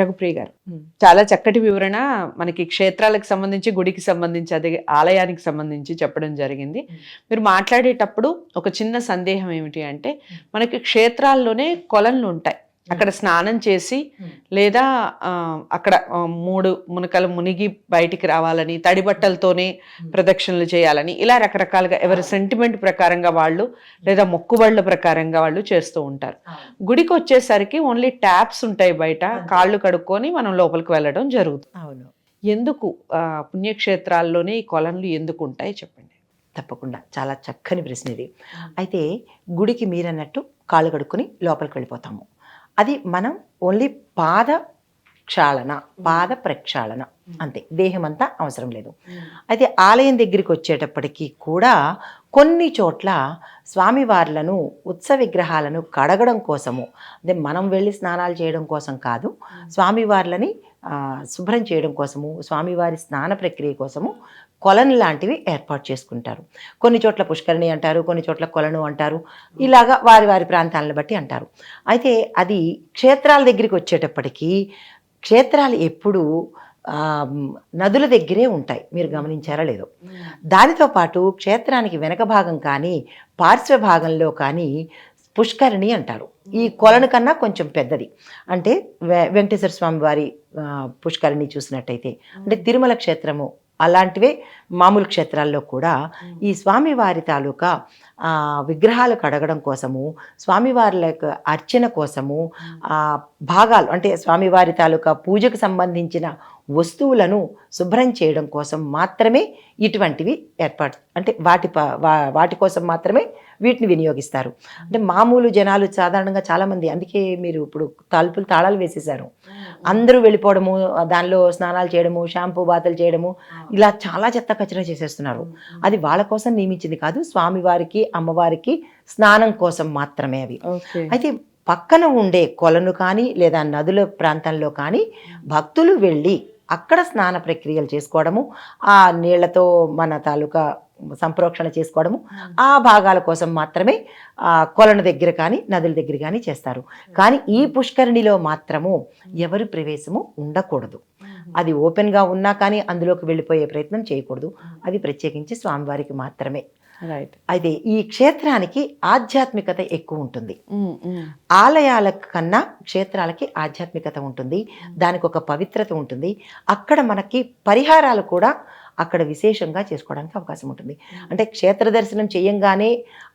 రఘుప్రియ గారు. చాలా చక్కటి వివరణ మనకి క్షేత్రాలకు సంబంధించి గుడికి సంబంధించి అదే ఆలయానికి సంబంధించి చెప్పడం జరిగింది. మీరు మాట్లాడేటప్పుడు ఒక చిన్న సందేహం ఏమిటి అంటే మనకి క్షేత్రాల్లోనే కొలన్లు ఉంటాయి. అక్కడ స్నానం చేసి లేదా ఆ, అక్కడ మూడు మునకలు మునిగి బయటికి రావాలని తడి బట్టలతోనే ప్రదక్షిణలు చేయాలని ఇలా రకరకాలుగా ఎవరి సెంటిమెంట్ ప్రకారంగా వాళ్ళు లేదా మొక్కుబళ్ళ ప్రకారంగా వాళ్ళు చేస్తూ ఉంటారు. గుడికి వచ్చేసరికి ఓన్లీ ట్యాప్స్ ఉంటాయి బయట కాళ్ళు కడుక్కొని మనం లోపలికి వెళ్ళడం జరుగుతుంది. అవును. ఎందుకు పుణ్యక్షేత్రాల్లోనే ఈ కొలన్లు ఎందుకు ఉంటాయి చెప్పండి? తప్పకుండా. చాలా చక్కని ప్రశ్న ఇది. అయితే గుడికి మీరన్నట్టు కాళ్ళు కడుక్కొని లోపలికి వెళ్ళిపోతాము. అది మనం ఓన్లీ పాద క్షాళన పాద ప్రక్షాళన అంతే. దేహం అంతా అవసరం లేదు. అయితే ఆలయం దగ్గరికి వచ్చేటప్పటికి కూడా కొన్ని చోట్ల స్వామివార్లను ఉత్సవ విగ్రహాలను కడగడం కోసము. అదే మనం వెళ్ళి స్నానాలు చేయడం కోసం కాదు. స్వామివార్లని శుభ్రం చేయడం కోసము స్వామివారి స్నాన ప్రక్రియ కోసము కొలను లాంటివి ఏర్పాటు చేసుకుంటారు. కొన్ని చోట్ల పుష్కరిణి అంటారు కొన్ని చోట్ల కొలను అంటారు. ఇలాగా వారి వారి ప్రాంతాలను బట్టి అంటారు. అయితే అది క్షేత్రాల దగ్గరికి వచ్చేటప్పటికి క్షేత్రాలు ఎప్పుడు నదుల దగ్గరే ఉంటాయి. మీరు గమనించారా లేదో. దానితో పాటు క్షేత్రానికి వెనక భాగం కానీ పార్శ్వ భాగంలో కానీ పుష్కరిణి అంటారు. ఈ కొలను కన్నా కొంచెం పెద్దది. అంటే వెంకటేశ్వర స్వామి వారి పుష్కరిణి చూసినట్టయితే అంటే తిరుమల క్షేత్రము అలాంటివే మామూలు క్షేత్రాల్లో కూడా ఈ స్వామివారి తాలూకా విగ్రహాలు కడగడం కోసము స్వామివారి యొక్క అర్చన కోసము భాగాలు అంటే స్వామివారి తాలూకా పూజకు సంబంధించిన వస్తువులను శుభ్రం చేయడం కోసం మాత్రమే ఇటువంటివి ఏర్పాటు అంటే వాటి వాటి కోసం మాత్రమే వీటిని వినియోగిస్తారు. అంటే మామూలు జనాలు సాధారణంగా చాలామంది అందుకే మీరు ఇప్పుడు తలుపులు తాళాలు వేసేసారు అందరూ వెళ్ళిపోవడము దానిలో స్నానాలు చేయడము షాంపూ బాతలు చేయడము ఇలా చాలా చెత్త కచరా చేసేస్తున్నారు. అది వాళ్ళ కోసం నియమించింది కాదు స్వామివారికి అమ్మవారికి స్నానం కోసం మాత్రమే అవి. అయితే పక్కన ఉండే కొలను కానీ లేదా నదుల ప్రాంతంలో కానీ భక్తులు వెళ్ళి అక్కడ స్నాన ప్రక్రియలు చేసుకోవడము ఆ నీళ్ళతో మన తాలూకా సంప్రోక్షణ చేసుకోవడము ఆ భాగాల కోసం మాత్రమే ఆ కొలను దగ్గర కానీ నదుల దగ్గర కానీ చేస్తారు. కానీ ఈ పుష్కరిణిలో మాత్రము ఎవరి ప్రవేశము ఉండకూడదు. అది ఓపెన్గా ఉన్నా కానీ అందులోకి వెళ్ళిపోయే ప్రయత్నం చేయకూడదు. అది ప్రత్యేకించి స్వామివారికి మాత్రమే. రైట్ అయితే ఈ క్షేత్రానికి ఆధ్యాత్మికత ఎక్కువ ఉంటుంది. ఆలయాల కన్నా క్షేత్రాలకి ఆధ్యాత్మికత ఉంటుంది. దానికి ఒక పవిత్రత ఉంటుంది. అక్కడ మనకి పరిహారాలు కూడా అక్కడ విశేషంగా చేసుకోవడానికి అవకాశం ఉంటుంది. అంటే క్షేత్ర దర్శనం చేయంగానే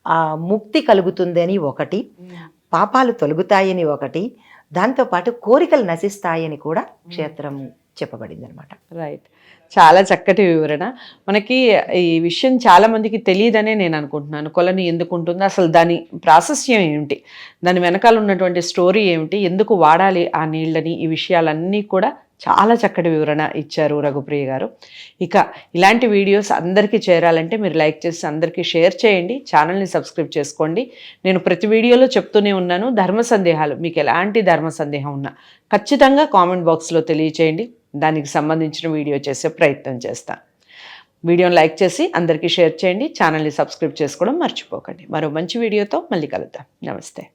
ఆ, ముక్తి కలుగుతుందని ఒకటి పాపాలు తొలగుతాయని ఒకటి దాంతోపాటు కోరికలు నశిస్తాయని కూడా క్షేత్రం చెప్పబడింది అనమాట రైట్ చాలా చక్కటి వివరణ. మనకి ఈ విషయం చాలా మందికి తెలియదనే నేను అనుకుంటున్నాను. కొలని ఎందుకు ఉంటుంది? అసలు దాని ప్రాశస్యం ఏమిటి? దాని వెనకాల ఉన్నటువంటి స్టోరీ ఏమిటి? ఎందుకు వాడాలి ఆ నీళ్ళని? ఈ విషయాలన్నీ కూడా చాలా చక్కటి వివరణ ఇచ్చారు రఘుప్రియ గారు. ఇక ఇలాంటి వీడియోస్ అందరికీ చేరాలంటే మీరు లైక్ చేసి అందరికీ షేర్ చేయండి. ఛానల్ని సబ్స్క్రైబ్ చేసుకోండి. నేను ప్రతి వీడియోలో చెప్తూనే ఉన్నాను. ధర్మ సందేహాలు మీకు ఎలాంటి ధర్మ సందేహం ఉన్నా ఖచ్చితంగా కామెంట్ బాక్స్లో తెలియచేయండి. దానికి సంబంధించిన వీడియో చేసే ప్రయత్నం చేస్తాను వీడియోని లైక్ చేసి అందరికీ షేర్ చేయండి. ఛానల్ని సబ్స్క్రైబ్ చేసుకోవడం మర్చిపోకండి. మరో మంచి వీడియోతో మళ్ళీ కలుద్దాం. నమస్తే.